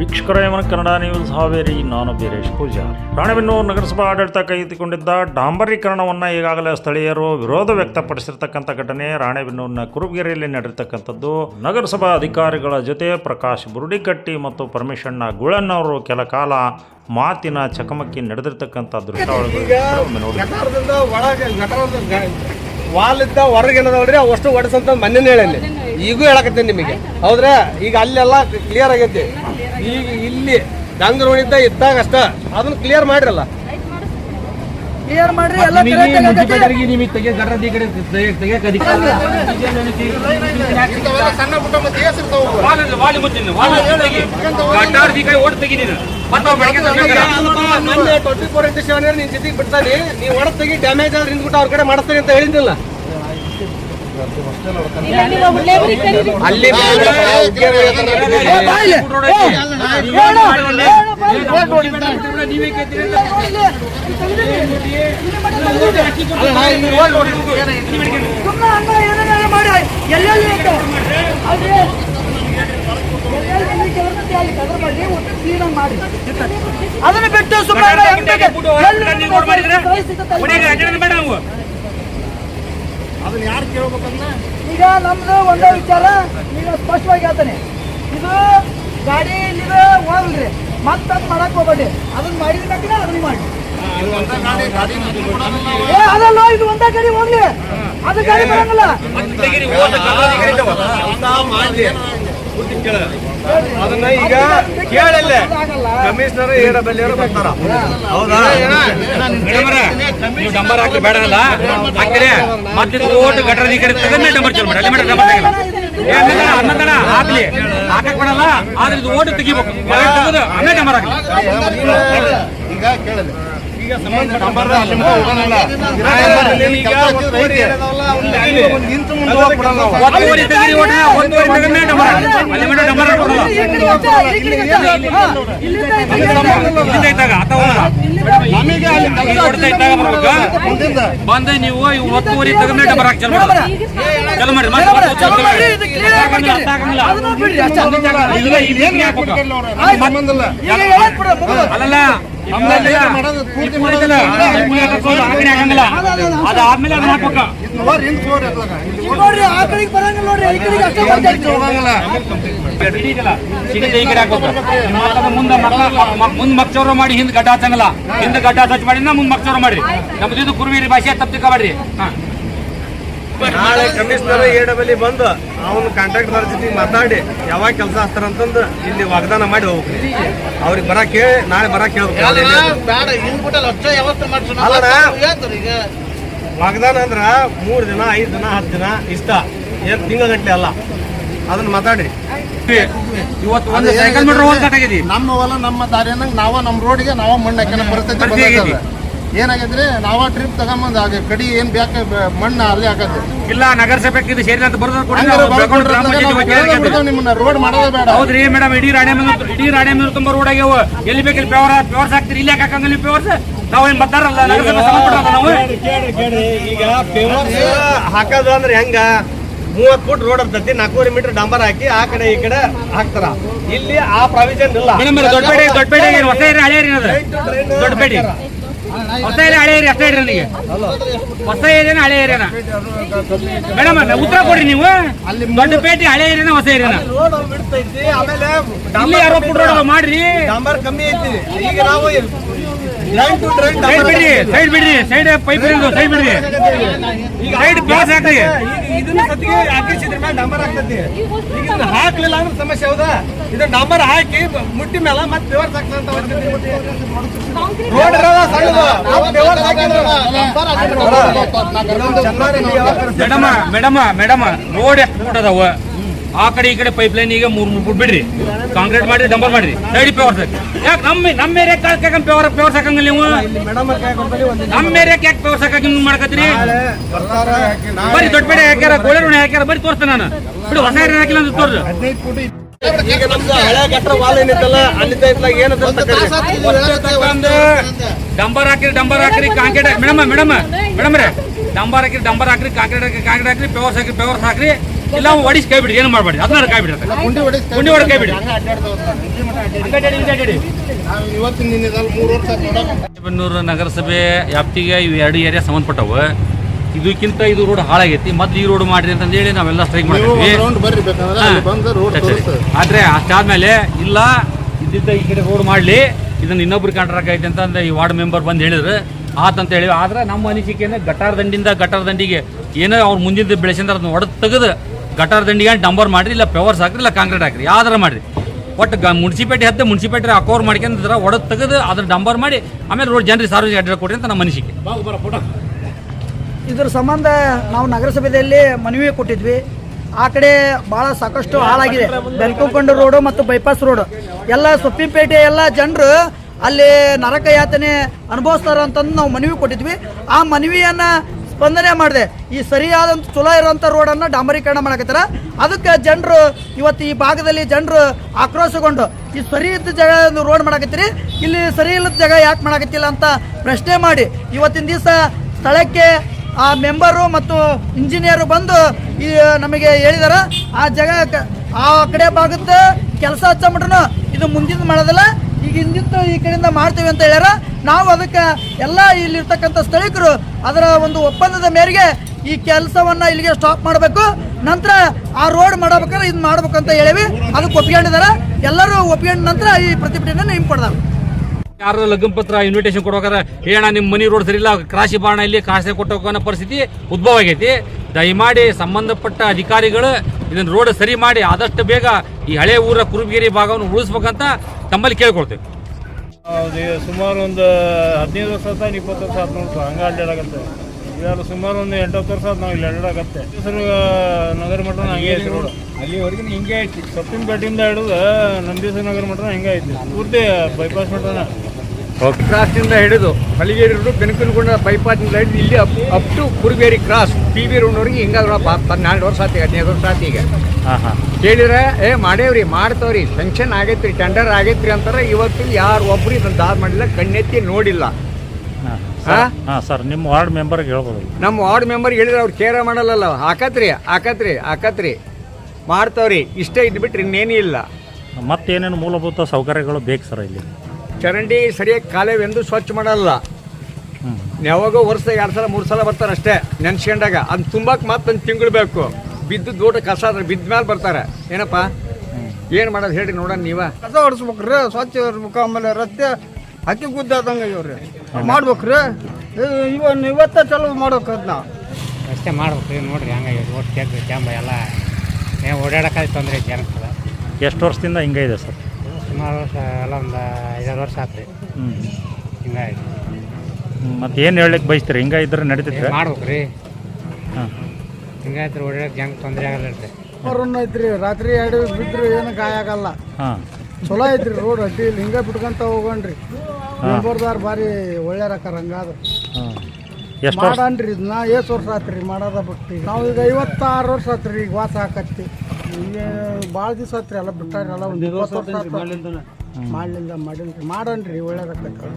ವೀಕ್ಷಕರ ಯಮನ ಕನ್ನಡ ನ್ಯೂಸ್ ಹಾವೇರಿ ನಾನು ವೀರೇಶ್ ಪೂಜಾರ್. ರಾಣೆಬೆನ್ನೂರು ನಗರಸಭಾ ಆಡಳಿತ ಕೈಗೆತ್ತಿಕೊಂಡಿದ್ದ ಡಾಂಬರೀಕರಣವನ್ನು ಈಗಾಗಲೇ ಸ್ಥಳೀಯರು ವಿರೋಧ ವ್ಯಕ್ತಪಡಿಸಿರ್ತಕ್ಕಂಥ ಘಟನೆ ರಾಣೆಬೆನ್ನೂರಿನ ಕುರುಬಗೆರೆಯಲ್ಲಿ ನಡೆದಿರ್ತಕ್ಕಂಥದ್ದು. ನಗರಸಭಾ ಅಧಿಕಾರಿಗಳ ಜೊತೆ ಪ್ರಕಾಶ್ ಬುರುಡಿಕಟ್ಟಿ ಮತ್ತು ಪರಮೇಶಣ್ಣ ಗುಳನ್ನವರು ಕೆಲ ಕಾಲ ಮಾತಿನ ಚಕಮಕಿ ನಡೆದಿರ್ತಕ್ಕಂಥ ದೃಶ್ಯಾವಳಿಗಳು ಕೆಲವೊಮ್ಮೆ ನೋಡಿ ಗಟಾರದಿಂದ ಒಳಗೆ ಗಟಾರದ ವಾಲ್ ಇದ್ದ ಹೊರಗೆ ನೋಡ್ರಿ ಅವಷ್ಟು ಒಡಿಸಂತ ಮೊನ್ನೆ ಹೇಳಲ್ಲಿ ಈಗೂ ಹೇಳಕತ್ತೀನಿ ನಿಮಗೆ. ಹೌದ್ರೆ? ಈಗ ಅಲ್ಲೆಲ್ಲ ಕ್ಲಿಯರ್ ಆಗೈತಿ. ಈಗ ಇಲ್ಲಿ ಗಂಗರೋಣಿದ್ದ ಇದ್ದಾಗ ಅಷ್ಟ, ಅದನ್ನ ಕ್ಲಿಯರ್ ಮಾಡ್ರಲ್ಲ. ಕ್ಲಿಯರ್ ಮಾಡ್ರಿ ಎಲ್ಲ ಟ್ವೆಂಟಿ ಫೋರ್ ಇಂಟು ಸೆವೆನ್ ನಿನ್ ಜೊತೆಗೆ ಬಿಡ್ತಾನೆ ನೀವು ಒಡ ತೆಗಿ ಡ್ಯಾಮೇಜ್ ಆದ್ರೆ ನಿಂತ್ಬಿಟ್ಟು ಅವ್ರ ಕಡೆ ಮಾಡಿಸ್ತಾನೆ ಅಂತ ಹೇಳಿದ್ದಿಲ್ಲ ಅಲ್ಲಿ ಅದನ್ನ ಬಿಟ್ಟು ಸುಮ್ಮನೆ ಹೆಂಗ್ ಬೇಕು? ಎಲ್ಲಿ ಪರಿಸ್ಥಿತಿ ಅದನ್ನ ಯಾರು ಕೇಳ್ಬೇಕಂದ್ರೆ ಈಗ ನಮ್ದು ಒಂದೇ ವಿಚಾರ ಈಗ ಸ್ಪಷ್ಟವಾಗಿ ಹೇಳ್ತಾನೆ. ಇದು ಗಾಡಿ ಇಲ್ಲಿದೆ ಹೋಗಲ್ರಿ ಮತ್ತದ್ ಮಾಡಕ್ ಹೋಗ್ಬೇಡಿ. ಅದನ್ನ ಮಾಡಿದ ಕಟ್ಟಿನ ಅದನ್ನ ಮಾಡಿ. ಏ ಅದಲ್ಲ ಇದು ಒಂದೇ ಗಾಡಿ ಹೋಗ್ಲಿ ಅದು ಗಾಡಿ ಬರಂಗಿಲ್ಲ. ಅದನ್ನ ಈಗ ಕೇಳಲ್ಲ. ಕಮಿಷನರ್ ಏಡ ಬೆಲ್ಲಿಯವರು ಬರ್ತಾರ. ಹೌದಾ? ನೀವು ಡಂಬರ್ ಹಾಕಿ ಬೇಡ ಅಲ್ಲ? ಹಾಕಿದ್ರೆ ಮತ್ತೆ ಓಟ್ ಗಟರ ಈ ಕಡೆ ತಗೊಂಡ್ಮೇಲೆ ಡಂಬರ್ ಮಾಡಿ ಮಾಡಿ ಡಂಬರ್ ತೆಗಿಲ್ಲ ಅನ್ನದಣ್ಣ, ಹಾಕ್ಲಿ. ಹಾಕಕ್ ಬಿಡಲ್ಲ ಆದ್ರೆ ಇದು ಓಟ್ ತೆಗಿಬೇಕು. ಆಮೇಲೆ ಡಂಬರ್ ಹಾಕಿ ಈಗ ಕೇಳಲಿ. ಬಂದು ನೀವು ಇವು ಒತ್ತುವರಿ ತೆಗೆದ್ಮೇಲೆ ಡಂಬರ್ ಹಾಕಿ ಚಲ ಚಲೋ ಮಾಡಿ. ಅಲ್ಲಲ್ಲ ಅದಾದ್ಮೇಲೆ ಅದನ್ನ ಹಾಕ್ಬೇಕು ಇದು ನೋಡಿ, ಹಿಂದೆ ಹೋಗ್ರಿ ಅದ್ರಾಗ. ಇಲ್ಲಿ ಈಗ ನೋಡ್ರಿ ಆ ಕಡೆಗೆ ಬರಂಗಿಲ್ಲ ನೋಡ್ರಿ ಈ ಕಡೆಗೆ ಅಷ್ಟೇ ಬರ್ತಾ ಇತ್ತು. ಹೋಗಂಗಿಲ್ಲ. ಹಿಡಿದಿಲ್ಲ ಸಿಗದೆ ಈ ಕಡೆ ಹಾಕ್ಬೇಕು ಮಾತಾಡ ಮುಂದೆ ಮುಂದ್ ಮಕ್ಚೋರ ಮಾಡಿ ಹಿಂದ್ ಗಡ್ಡ ಹಚ್ಚಂಗಿಲ್ಲ. ಹಿಂದ್ ಗಡ್ಡ ಹಚ್ಚ ಮಾಡಿ ಮುಂದ್ ಮಕ್ಚೋರ ಮಾಡಿ ನಮ್ದು ಇದು ಕುರುವಿರಿ ಭಾಷೆ ತಪ್ಪಿಕ ಮಾಡ್ರಿ ಹಾ. ನಾಳೆ ಕಮಿಷನರ್ ಎಡಬಲಿ ಬಂದು ಅವನ ಕಾಂಟ್ರಾಕ್ಟರ್ ಜೊತೆ ಮಾತಾಡಿ ಯಾವಾಗ ಕೆಲಸ ಆಗ್ತಾರಂತಂದು ಇಲ್ಲಿ ವಾಗ್ದಾನ ಮಾಡಿ ಹೋಗ್ಬೇಕು. ಅವ್ರಿಗೆ ಬರಕ್ ಹೇಳಿ ನಾಳೆ ಬರಕ್ ಹೇಳ್ಬೇಕು. ವಾಗ್ದಾನ ಅಂದ್ರ ಮೂರ್ ದಿನ ಐದ್ ದಿನ ಹತ್ತು ದಿನ ಇಷ್ಟ. ಏನ್ ಗಂಟೆ ಅಲ್ಲ. ಅದನ್ನ ಮಾತಾಡಿ ಇವತ್ತು ಒಂದು ಸೈಕಲ್ ಮೀಟರ್ ನಮ್ಮ ಹೊಲ ನಮ್ಮ ದಾರಿ ಅನ್ನಂಗ್ ನಾವ ನಮ್ಮ ರೋಡ್ಗೆ ನಾವ ಮಣ್ಣು ಹಾಕ್ಯನ ಪರಿಸ್ಥಿತಿ ಏನಾಗೈತ್ರಿ ನಾವ ಟ್ರಿಪ್ ತಗೊಂಬಂದ್ ಆಗ ಕಡಿ ಏನ್ ಬ್ಯಾಕ ಮಣ್ಣ ಅಲ್ಲಿ ಹಾಕತ್ತೆ ಇಲ್ಲ ನಗರಸಭೆ ಇದು ಸೇರಿ ಅಂತ ಬರೋದು ನಿಮ್ಮನ್ನ ರೋಡ್ ಮಾಡೋದೇ ಬೇಡ. ಹೌದ್ರಿ ಮೇಡಮ್ ಇಡೀ ರಾಣಿ ಮೇಲೆ ಇಡೀ ರಾಣೆ ಮೇಲೆ ತುಂಬಾ ರೋಡ್ ಆಗ್ಯಾವ. ಎಲ್ಲಿ ಬೇಕಿಲ್ಲ ಪ್ಯವರ್ ಪ್ಯವರ್ಸ್ ಹಾಕ್ತೀರಿ ಇಲ್ಲಿ ಯಾಕೆ ಹಾಕಂಗಿಲ್ಲ ಪ್ಯವರ್ಸ್ ನಾವು ಏನ್ ಬರ್ತಾರಲ್ಲ ನಗರಸಭೆ ನಾವು? ಈಗ ಪೇವರ್ಸ್ ಹಾಕೋದು ಅಂದ್ರೆ ಹೆಂಗ? ಮೂವತ್ ಫುಟ್ ರೋಡ್ ಇರ್ತೈತಿ ನಾಲ್ಕೂವರೆ ಮೀಟರ್ ಡಂಬರ್ ಹಾಕಿ ಆ ಕಡೆ ಈ ಕಡೆ ಹಾಕ್ತಾರ. ಇಲ್ಲಿ ಆ ಪ್ರಾವಿಷನ್ ಇಲ್ಲ. ದೊಡ್ಡಪೇಟೆ ದೊಡ್ಡಪೇಟೆ ಹೊಸ ಏರಿ ಹಳೆ ದೊಡ್ಡಪೇಟೆ ಹೊಸ ಏರಿಯಾ ಹಳೆ ಏರಿಯಾ ಅಷ್ಟೇ ಇಡ್ರಿ ನನಗೆ ಹೊಸ ಏರಿಯಾನ ಹಳೆ ಏರಿಯಾನ? ಮೇಡಮ್ ಉತ್ತರ ಕೊಡ್ರಿ ನೀವು. ದೊಡ್ಡ ಪೇಟೆ ಹಳೆ ಏರಿಯಾನ ಹೊಸ ಏರಿಯಾನ? ಇಲ್ಲಿ ಯಾರೋ ಫುಡ್ ರೋಡ್ ಮಾಡ್ರಿ. ಕಮ್ಮಿ ಐತಿ. ಈಗ ನಾವು ಸೈಡ್ ಬಿಡ್ರಿ ಸೈಡ್ ಬಿಡ್ರಿ ಸೈಡ್ ಪೈಪ್ ಇರೋದು ಸೈಡ್ ಬಿಡ್ರಿ. ಸೈಡ್ ಪ್ಲಾಸ್ ಹಾಕಿ ಇದನ್ನ ಹಾಕಿಸಿದ್ರ ಮೇಲೆ ಡಂಬರ್ ಆಗ್ತೈತಿ. ಈಗ ಇದನ್ನ ಹಾಕ್ಲಿಲ್ಲ ಅಂದ್ರೆ ಸಮಸ್ಯೆ ಹೌದಾ? ಇದನ್ನ ಡಂಬರ್ ಹಾಕಿ ಮುಟ್ಟಿ ಮೇಲೆ ಮತ್ತೆ ಪೇವರ್ಸ್ ಹಾಕ್ತಂತ ರೋಡ್ ಇರೋದ ಸಣ್ಣದು. ಹಾಕಿದ್ರೆ ಚೆನ್ನಾಗಿ ಮೇಡಮ ಮೇಡಮ ಮೇಡಮ ರೋಡ್ ಎಷ್ಟು ಫುಟ್ ಅದಾವ ಆ ಕಡೆ ಈ ಕಡೆ ಪೈಪ್ ಲೈನ್ ಈಗ ಮೂರ್ ಮೂರು ಫುಟ್ ಬಿಡ್ರಿ. ಕಾಂಕ್ರೀಟ್ ಮಾಡಿ ಡಂಬರ್ ಮಾಡ್ರಿ. ಸೈಡ್ ಪೇವರ್ಸ್ ಯಾಕೆ ನಮ್ಮ ನಮ್ಮ ಏರಿಯಾ ಪೇವರ್ ಪೇವರ್ ಪೇವರ್ಸ್ ಹಾಕಂಗಿಲ್ಲ ನೀವು? ನಮ್ಮ ಏರಿಯಾಕ್ ಯಾಕೆ ಪೇವರ್ ಹಾಕಂಗ್ ನಿಮ್ಗೆ ಮಾಡ್ಕತ್ರಿ ದೊಡ್ಡ ಬೇಡ ಹಾಕ್ಯಾರ ಋಣ ಹಾಕ್ಯಾರ ಬರಿ ತೋರಿಸ್ತೇನೆ ನಾನು. ಬಿಡು ಹೊಸ ಏರಿಯಾ ಹಾಕಿಲ್ಲ ಅಂತ ತೋರ್ಸು. ಈಗ ನಮ್ದು ಹಳೆ ಗಟ್ರ ವಾಲ್ ಏನಿತ್ತಲ್ಲ ಅಲ್ಲಿದ್ದ ಡಂಬರ್ ಹಾಕಿರಿ ಡಂಬರ್ ಹಾಕಿರಿ ಕಾಂಕ್ರೀಟ್ ಮೇಡಮ್ ಮೇಡಮ್ ಮೇಡಮ್ ರೀ ಡಂಬರ್ ಹಾಕಿರಿ ಡಂಬರ್ ಹಾಕ್ರಿ ಕಾಂಕ್ರೀಟ್ ಹಾಕಿರಿ ಕಾಂಕ್ರೀಟ್ ಹಾಕ್ರಿ ಪೇವರ್ಸ್ ಹಾಕಿರಿ ಪೇವರ್ಸ್ ಹಾಕಿರಿ ಇಲ್ಲ ಅವ್ನು ಹೊಡಿಸಿ ಕೈ ಬಿಡಿ ಏನು ಮಾಡಬೇಡಿ. ಅದನ್ನ ಕೈ ಬಿಡಿ ಗುಂಡಿ ಹೊಡಿಸ್ ಗುಂಡಿ ಹೊಡೆದ್ ಕೈ ಬಿಡಿ. ಬೆನ್ನೂರು ನಗರಸಭೆ ವ್ಯಾಪ್ತಿಗೆ ಇವು ಎರಡು ಏರಿಯಾ ಸಂಬಂಧಪಟ್ಟವು. ಇದಕ್ಕಿಂತ ಇದು ರೋಡ್ ಹಾಳಾಗೈತಿ. ಮತ್ತೆ ಈ ರೋಡ್ ಮಾಡ್ರಿ ಅಂತಂದೇಳಿ ನಾವೆಲ್ಲ ಸ್ಟ್ರೈಕ್ ಮಾಡ್ತೀವಿ ಮಾಡಿದ್ವಿ ಆದ್ರೆ ಅಷ್ಟಾದ್ಮೇಲೆ ಇಲ್ಲ ಇದ್ದಿದ್ದ ಈ ಕಡೆ ರೋಡ್ ಮಾಡ್ಲಿ ಇದನ್ನ ಇನ್ನೊಬ್ರು ಕಾಂಟ್ರಾಕ್ಟ್ ಐತೆ ಅಂತ ಈ ವಾರ್ಡ್ ಮೆಂಬರ್ ಬಂದು ಹೇಳಿದ್ರು. ಆತಂತ ಹೇಳಿ. ಆದ್ರೆ ನಮ್ಮ ಅನಿಸಿಕೆ ಗಟಾರ ದಂಡಿಂದ ಗಟಾರ ದಂಡಿಗೆ ಏನೋ ಅವ್ರು ಮುಂದಿನ ಬೆಳೆಸಿಂದ ಅದನ್ನ ಒಡೆದು ತೆಗೆದು ಗಟಾರ ದಂಡಿಗೆ ಡಂಬರ್ ಮಾಡ್ರಿ ಇಲ್ಲ ಪೆವರ್ಸ್ ಹಾಕ್ರಿ ಇಲ್ಲ ಕಾಂಕ್ರೀಟ್ ಹಾಕ್ರಿ ಯಾವ್ದಾರ ಮಾಡ್ರಿ? ಒಟ್ಟು ಗ ಮುನ್ಸಿಪಾಲ್ಟಿ ಹತ್ತು ಮುನ್ಸಿಪಾಲ್ಟಿ ಅಕೋರ್ ಮಾಡ್ಕೊಂಡ್ರೆ ಒಡದ್ ತೆಗೆದು ಅದ್ರ ಡಂಬರ್ ಮಾಡಿ ಆಮೇಲೆ ರೋಡ್ ಜನರಿಗೆ ಸಾರ್ವಜನಿಕ ಅಡ್ಡ ಕೊಡ್ರಿ ಅಂತ ನಮ್ಮ ಅನಿಸಿಕೆ. ಇದ್ರ ಸಂಬಂಧ ನಾವು ನಗರಸಭೆಯಲ್ಲಿ ಮನವಿ ಕೊಟ್ಟಿದ್ವಿ. ಆ ಕಡೆ ಭಾಳ ಸಾಕಷ್ಟು ಹಾಳಾಗಿದೆ. ಬೆಲ್ಕೊಂಡ ರೋಡು ಮತ್ತು ಬೈಪಾಸ್ ರೋಡ್. ಎಲ್ಲ ಸೊಪ್ಪಿಪೇಟೆ ಎಲ್ಲ ಜನರು ಅಲ್ಲಿ ನರಕ ಯಾತನೆ ಅನುಭವಿಸ್ತಾರ ಅಂತಂದು ನಾವು ಮನವಿ ಕೊಟ್ಟಿದ್ವಿ. ಆ ಮನವಿಯನ್ನ ಸ್ಪಂದನೆ ಮಾಡಿದೆ. ಈ ಸರಿಯಾದಂಥ ಚಲೋ ಇರುವಂಥ ರೋಡನ್ನು ಡಾಂಬರೀಕರಣ ಮಾಡಕತ್ತಾರ ಅದಕ್ಕೆ ಜನರು ಇವತ್ತು ಈ ಭಾಗದಲ್ಲಿ ಜನರು ಆಕ್ರೋಶಗೊಂಡು, ಈ ಸರಿ ಇದ್ದ ಜಾಗ ರೋಡ್ ಮಾಡಕತ್ತೀರಿ, ಇಲ್ಲಿ ಸರಿ ಇಲ್ಲದ ಜಾಗ ಯಾಕೆ ಮಾಡಕತ್ತಿಲ್ಲ ಅಂತ ಪ್ರಶ್ನೆ ಮಾಡಿ. ಇವತ್ತಿನ ದಿವಸ ಸ್ಥಳಕ್ಕೆ ಆ ಮೆಂಬರು ಮತ್ತು ಇಂಜಿನಿಯರು ಬಂದು ಈ ನಮಗೆ ಹೇಳಿದಾರ, ಆ ಜಾಗ ಆ ಕಡೆ ಭಾಗದ ಕೆಲಸ ಹಚ್ಚಬಿಟ್ರು ಇದು ಮುಂದಿನ ಮಾಡೋದಲ್ಲ ಈಗ ಹಿಂದಿತ್ತು ಈ ಕಡೆಯಿಂದ ಮಾಡ್ತೀವಿ ಅಂತ ಹೇಳ್ಯಾರ. ನಾವು ಅದಕ್ಕೆ ಎಲ್ಲ ಇಲ್ಲಿರ್ತಕ್ಕಂಥ ಸ್ಥಳೀಕರು ಅದರ ಒಂದು ಒಪ್ಪಂದದ ಮೇರೆಗೆ ಈ ಕೆಲಸವನ್ನ ಇಲ್ಲಿಗೆ ಸ್ಟಾಪ್ ಮಾಡಬೇಕು. ನಂತರ ಆ ರೋಡ್ ಮಾಡಬೇಕಾದ್ರೆ ಇದು ಮಾಡ್ಬೇಕು ಅಂತ ಹೇಳಿವಿ. ಅದಕ್ಕೆ ಒಪ್ಕೊಂಡಿದಾರ ಎಲ್ಲರೂ ಒಪ್ಕೊಂಡ ನಂತರ ಈ ಪ್ರತಿಭಟನೆಯನ್ನು ಹಿಂಪಡ್ದಾವೆ ಯಾರು ಲಗ್ನ ಪತ್ರ ಇನ್ವಿಟೇಷನ್ ಕೊಡ್ಬೇಕಾದ್ರೆ ಏನ ನಿಮ್ಮ ಮನಿ ರೋಡ್ ಸರಿ ಇಲ್ಲ ಕ್ರಾಶಿ ಬಾಣ ಇಲ್ಲಿ, ಕಾಸೆ ಕೊಟ್ಟೋಗೋ ಪರಿಸ್ಥಿತಿ ಉದ್ಭವ ಆಗೈತಿ. ದಯಮಾಡಿ ಸಂಬಂಧಪಟ್ಟ ಅಧಿಕಾರಿಗಳು ಇದನ್ನ ರೋಡ್ ಸರಿ ಮಾಡಿ ಆದಷ್ಟು ಬೇಗ ಈ ಹಳೆ ಊರ ಕುರುಬಗಿರಿ ಭಾಗವನ್ನು ಉಳಿಸ್ಬೇಕಂತ ತಮ್ಮಲ್ಲಿ ಕೇಳ್ಕೊಳ್ತೇವೆ. ಸುಮಾರು ಒಂದು ಹದಿನೈದು ವರ್ಷ ಆತ ಇಪ್ಪತ್ತು ವರ್ಷ ಆಯ್ತು ನೋಡ್ತು ಹಂಗೆ ಅಡ್ಡಾಡಾಗತ್ತೆ ಇವಾಗ ಸುಮಾರು ಒಂದು ಎಂಟತ್ತು ವರ್ಷ ಆಯ್ತು ನಾವು ಇಲ್ಲಿ ಅಡ್ಡಾಡಾಗತ್ತೆ ಹೆಸರು ನಗರ ಮಠ ಹಂಗೆ ಐತಿ ರೋಡ್ ಅಲ್ಲಿವರೆಗೂ ಹಿಂಗೆ ಐತಿ. ಸಪ್ಪಿನ ಪೇಟೆಯಿಂದ ಹಿಡಿದು ನಂದೀಸ ನಗರ ಮಠ ಹಿಂಗೆ ಐತಿ. ಪೂರ್ತಿ ಬೈಪಾಸ್ ಮಠನ. ಕ್ರಾಸ್ನಿಂದ ಹಿಡಿದು ಹಳಿಗೇರಿ ರೋಡ್ ಬೆನಕನಗೊಂಡ ಬೈಪಾಸ್ನಿಂದ ಹಿಡಿದು ಇಲ್ಲಿ up up to Kuruberi cross P B ರೋಡ್ನವ್ರಿಗೆ ಹಿಂಗಾದ್ರೆ ಹನ್ನೆರಡು ವರ್ಷ ಆತಿ ಹದಿನೈದು ವರ್ಷ ಆತಿ ಈಗ. ಕೇಳಿದ್ರೆ ಏ ಮಾಡೇವ್ರಿ ಮಾಡ್ತವ್ರಿ ಫಂಕ್ಷನ್ ಆಗೈತ್ರಿ ಟೆಂಡರ್ ಆಗೈತ್ರಿ ಅಂತಾರೆ. ಇವತ್ತು ಯಾರು ಒಬ್ರು ಇದನ್ನ ದಾದ್ ಮಾಡಿಲ್ಲ ಕಣ್ಣೆತ್ತಿ ನೋಡಿಲ್ಲ. ಹಾಂ ಹಾ? ಹಾಂ ಸರ್ ನಿಮ್ಮ ವಾರ್ಡ್ ಮೆಂಬರ್ಗೆ ಹೇಳ್ಬೋದು. ನಮ್ಮ ವಾರ್ಡ್ ಮೆಂಬರ್ ಹೇಳಿದ್ರೆ ಅವ್ರು ಕೇರ ಮಾಡಲ್ಲಲ್ಲ. ಹಾಕತ್ರಿ ಹಾಕತ್ರಿ ಹಾಕತ್ರಿ. ಮಾಡ್ತಾವ್ರಿ ಇಷ್ಟೇ ಇದ್ಬಿಟ್ರಿ ಇನ್ನೇನು ಇಲ್ಲ. ಮತ್ತೇನೇನು ಮೂಲಭೂತ ಸೌಕರ್ಯಗಳು ಬೇಕು ಸರ್ ಇಲ್ಲಿ? ಚರಂಡಿ ಸರಿಯಾಗಿ ಕಾಲೇವೆಂದು ಸ್ವಚ್ಛ ಮಾಡಲ್ಲ. ಯಾವಾಗೋ ವರ್ಷ ಎರಡು ಸಲ ಮೂರು ಸಲ ಬರ್ತಾರೆ ಅಷ್ಟೇ ನೆನ್ಸ್ಕೊಂಡಾಗ. ಅದು ತುಂಬಕ್ಕೆ ಮತ್ತೊಂದು ತಿಂಗಳು ಬೇಕು. ಬಿದ್ದು ದೂಟ ಕಸ ಅದ್ರ ಬಿದ್ದ ಮೇಲೆ ಬರ್ತಾರೆ. ಏನಪ್ಪ? ಏನು ಮಾಡೋದು ಹೇಳಿ ನೋಡೋಣ ನೀವ. ಕಸ ಹೊಡಿಸ್ಬೇಕ್ರಿ ಸ್ವಚ್ಛ ಇರ್ಬೇಕು ಆಮೇಲೆ ರಸ್ತೆ ಹಕ್ಕಿ ಗುದ್ದಾದಂಗೆ ಇವ್ರಿ. ಮಾಡ್ಬೇಕ್ರಿ. ಇವನ್ ಇವತ್ತ ಚಲೋ ಮಾಡ್ಬೇಕು ನಾವು ಅಷ್ಟೇ ಮಾಡ್ಬೇಕು ರೀ ನೋಡ್ರಿ ಹಂಗಾಗಿ ಓಟ್ ತೆಗ್ದು ಜಾಂಬ ಎಲ್ಲ. ಓಡಾಡಕ್ಕಾಗಿ ಓಡಾಡಕ್ಕೆ ತೊಂದರೆ ಐತಿ ಎಷ್ಟು ವರ್ಷದಿಂದ ಹಿಂಗೆ ಇದೆ ಸರ್? ಸುಮಾರು ವರ್ಷ ಎಲ್ಲ ಒಂದು ಐದಾರು ವರ್ಷ ಆತ್ರಿ. ಹ್ಞೂ ಹಿಂಗಾಗಿ. ಮತ್ತೆ ಏನು ಹೇಳಲಿಕ್ಕೆ ಬಯಸ್ತೀರಿ? ಹಿಂಗ ಇದ್ರೆ ನಡೀತೈತೆ ಮಾಡ್ಬೇಕು ರೀ ಹಾಂ. ಹಿಂಗಾಯ್ತು ಓಡಾಡಕ್ಕೆ ಹೆಂಗೆ ತೊಂದರೆ ಆಗಲ್ಲ ರೀ ಅವ್ರನ್ನ ಐತ್ರಿ ರಾತ್ರಿ ಎರಡು ಬಿದ್ರು ಏನು ಗಾಯ ಆಗಲ್ಲ. ಹಾಂ. ಚಲೋ ಐತ್ರಿ ರೋಡ್ ಅಡ್ಡಿ ಇಲ್ಲಿ. ಹಿಂಗೆ ಬಿಟ್ಕೊಂತ ಹೋಗೋಣ್ರಿ. ಮೆಂಬರ್ದಾರ್ ಭಾರಿ ಒಳ್ಳೆಯರಕ್ಕಾರ ಹಂಗಾದ್ರೆ ಹಾಂ. ಎಷ್ಟು ವರ್ಷ? ಮಾಡನ್ರಿ ಇದನ್ನ ಎಷ್ಟು ವರ್ಷ ಆತ್ರಿ? ಮಾಡೋದ ಬಿಟ್ಟು. ನಾವು ಈಗ ಐವತ್ತಾರು ವರ್ಷ ಆತ್ರಿ ಈಗ ವಾಸ ಹಾಕತ್ತಿ. ಭಾಳ ದಿವಸ ಆತ್ರಿ ಎಲ್ಲ ಬಿಟ್ಟಾರೆ ಎಲ್ಲ ಒಂದು ಇಪ್ಪತ್ತು ವರ್ಷ ಆತು. ಮಾಡ್ಲಿಲ್ಲ ಮಾಡಿಲ್ರಿ. ಒಳ್ಳೇದಾಕೈತಿ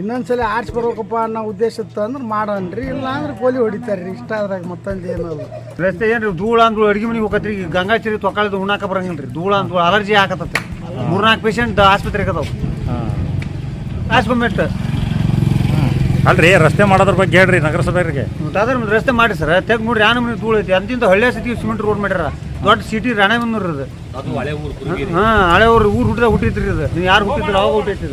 ಇನ್ನೊಂದ್ಸಲ ಆರ್ಸ್ ಬರ್ಬೇಕಪ್ಪ ಅನ್ನೋ ಉದ್ದೇಶ ಇತ್ತು ಅಂದ್ರೆ ಮಾಡನ್ರಿ ಇಲ್ಲ ಅಂದ್ರೆ ಗೋಲಿ ಹೊಡಿತಾರ್ರಿ. ಇಷ್ಟ ಅದ್ರಾಗ ಮತ್ತೊಂದು ಏನಲ್ಲ ರಸ್ತೆ ಏನ್ರಿ ಧೂಳ ಅಂದ್ರು ಅಡಿಗೆ ಮನೆಗೆ ಹೋಗತ್ರಿ. ಈಗ ಗಂಗಾಚರಿ ತೊಕಾಳದ ಉಣ್ಣಾಕ ಬರಂಗಿಲ್ರಿ. ಧೂಳ ಅಂದ್ರು ಅಲರ್ಜಿ ಹಾಕತ್ತ ಮೂರ್ನಾಲ್ಕು ಪೇಷಂಟ್ ಆಸ್ಪತ್ರೆಗೆ ಅದಾವ. ಹಾಂ. ಆಸ್ಪತ್ರೆ ಅಲ್ರಿ ರಸ್ತೆ ಮಾಡೋದ್ರ ಬಗ್ಗೆ ಹೇಳ್ರಿ ನಗರಸಭೆಗೆ ಅದ್ರ ರಸ್ತೆ ಮಾಡಿ ಸರ್ ತೆಗ್ ನೋಡ್ರಿ ಯಾನ ಮನೆ ಧೂಳು ಐತಿ ಅಂತಿಂತ ಹಳ್ಳಿ ಸಿಟಿ ಸಿಮೆಂಟ್ ರೋಡ್ ಮಾಡ್ಯಾರ. ದೊಡ್ಡ ಸಿಟಿ ರಾಣೆಬೆನ್ನೂರು ಅದು ಹಾ ಹಳೆ ಊರು ಊರು ಹುಟ್ಟಿದ ಹುಟ್ಟಿತ್ರಿ ಅದು ನೀವು ಯಾರು ಹುಟ್ಟಿದ್ರು ಅವಾಗ ಹುಟ್ಟೈತಿ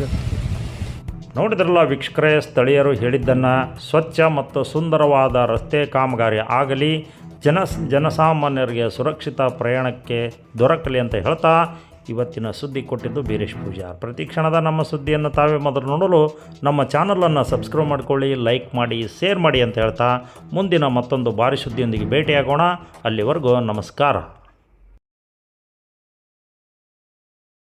ನೋಡಿದ್ರಲ್ಲ ವೀಕ್ಷಕರೇ ಸ್ಥಳೀಯರು ಹೇಳಿದ್ದನ್ನು ಸ್ವಚ್ಛ ಮತ್ತು ಸುಂದರವಾದ ರಸ್ತೆ ಕಾಮಗಾರಿ ಆಗಲಿ ಜನ ಜನಸಾಮಾನ್ಯರಿಗೆ ಸುರಕ್ಷಿತ ಪ್ರಯಾಣಕ್ಕೆ ದೊರಕಲಿ ಅಂತ ಹೇಳ್ತಾ ಇವತ್ತಿನ ಸುದ್ದಿ ಕೊಟ್ಟಿದ್ದು ಬೀರೇಶ್ ಪೂಜಾ. ಪ್ರತಿ ಕ್ಷಣದ ನಮ್ಮ ಸುದ್ದಿಯನ್ನು ತಾವೇ ಮೊದಲು ನೋಡಲು ನಮ್ಮ ಚಾನಲನ್ನು ಸಬ್ಸ್ಕ್ರೈಬ್ ಮಾಡಿಕೊಳ್ಳಿ, ಲೈಕ್ ಮಾಡಿ, ಶೇರ್ ಮಾಡಿ ಅಂತ ಹೇಳ್ತಾ ಮುಂದಿನ ಮತ್ತೊಂದು ಭಾರಿ ಸುದ್ದಿಯೊಂದಿಗೆ ಭೇಟಿಯಾಗೋಣ. ಅಲ್ಲಿವರೆಗೂ ನಮಸ್ಕಾರ.